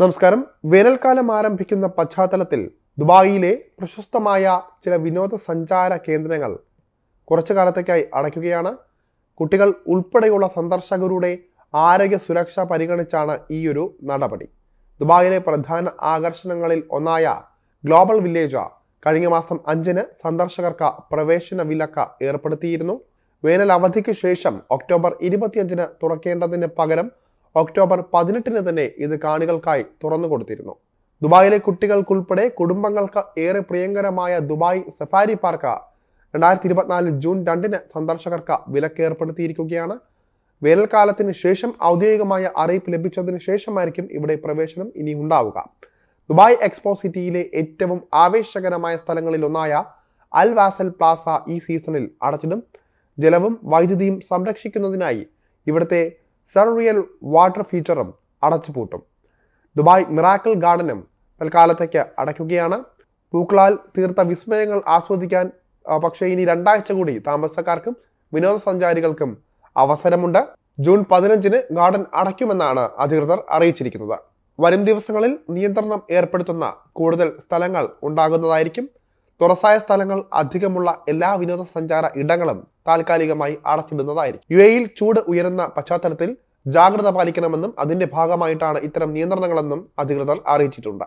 നമസ്കാരം. വേനൽക്കാലം ആരംഭിക്കുന്ന പശ്ചാത്തലത്തിൽ ദുബായിലെ പ്രശസ്തമായ ചില വിനോദസഞ്ചാര കേന്ദ്രങ്ങൾ കുറച്ചു കാലത്തേക്കായി അടയ്ക്കുകയാണ്. കുട്ടികൾ ഉൾപ്പെടെയുള്ള സന്ദർശകരുടെ ആരോഗ്യ സുരക്ഷ പരിഗണിച്ചാണ് ഈ ഒരു നടപടി. ദുബായിലെ പ്രധാന ആകർഷണങ്ങളിൽ ഒന്നായ ഗ്ലോബൽ വില്ലേജ് കഴിഞ്ഞ മാസം അഞ്ചിന് സന്ദർശകർക്ക് പ്രവേശന വിലക്ക് ഏർപ്പെടുത്തിയിരുന്നു. വേനൽ അവധിക്ക് ശേഷം ഒക്ടോബർ ഇരുപത്തിയഞ്ചിന് തുറക്കേണ്ടതിന് പകരം ഒക്ടോബർ പതിനെട്ടിന് തന്നെ ഇത് കാണികൾക്കായി തുറന്നു കൊടുത്തിരുന്നു. ദുബായിലെ കുട്ടികൾക്കുൾപ്പെടെ കുടുംബങ്ങൾക്ക് ഏറെ പ്രിയങ്കരമായ ദുബായ് സഫാരി പാർക്ക് രണ്ടായിരത്തി ഇരുപത്തിനാല് ജൂൺ രണ്ടിന് സന്ദർശകർക്ക് വിലക്ക് ഏർപ്പെടുത്തിയിരിക്കുകയാണ് വേനൽക്കാലത്തിന് ശേഷം ഔദ്യോഗികമായ അറിയിപ്പ് ലഭിച്ചതിന് ശേഷമായിരിക്കും ഇവിടെ പ്രവേശനം ഇനി ഉണ്ടാവുക. ദുബായ് എക്സ്പോ സിറ്റിയിലെ ഏറ്റവും ആവേശകരമായ സ്ഥലങ്ങളിൽ ഒന്നായ അൽ വാസൽ പ്ലാസ ഈ സീസണിൽ അടച്ചിടും. ജലവും വൈദ്യുതിയും സംരക്ഷിക്കുന്നതിനായി ഇവിടുത്തെ സർറിയൽ വാട്ടർ ഫീച്ചറും അടച്ചുപൂട്ടും. ദുബായ് മിറാക്കിൾ ഗാർഡനും തൽക്കാലത്തേക്ക് അടയ്ക്കുകയാണ്. പൂക്കളാൽ തീർത്ത വിസ്മയങ്ങൾ ആസ്വദിക്കാൻ പക്ഷേ ഇനി രണ്ടാഴ്ച കൂടി താമസക്കാർക്കും വിനോദസഞ്ചാരികൾക്കും അവസരമുണ്ട്. ജൂൺ പതിനഞ്ചിന് ഗാർഡൻ അടയ്ക്കുമെന്നാണ് അധികൃതർ അറിയിച്ചിരിക്കുന്നത്. വരും ദിവസങ്ങളിൽ നിയന്ത്രണം ഏർപ്പെടുത്തുന്ന കൂടുതൽ സ്ഥലങ്ങൾ ഉണ്ടാകുന്നതായിരിക്കും തുറസായ സ്ഥലങ്ങൾ അധികമുള്ള എല്ലാ വിനോദസഞ്ചാര ഇടങ്ങളും താൽക്കാലികമായി അടച്ചിടുന്നതായിരിക്കും. യു എയിൽ ചൂട് ഉയരുന്ന പശ്ചാത്തലത്തിൽ ജാഗ്രത പാലിക്കണമെന്നും അതിന്റെ ഭാഗമായിട്ടാണ് ഇത്തരം നിയന്ത്രണങ്ങളെന്നും അധികൃതർ അറിയിച്ചിട്ടുണ്ട്.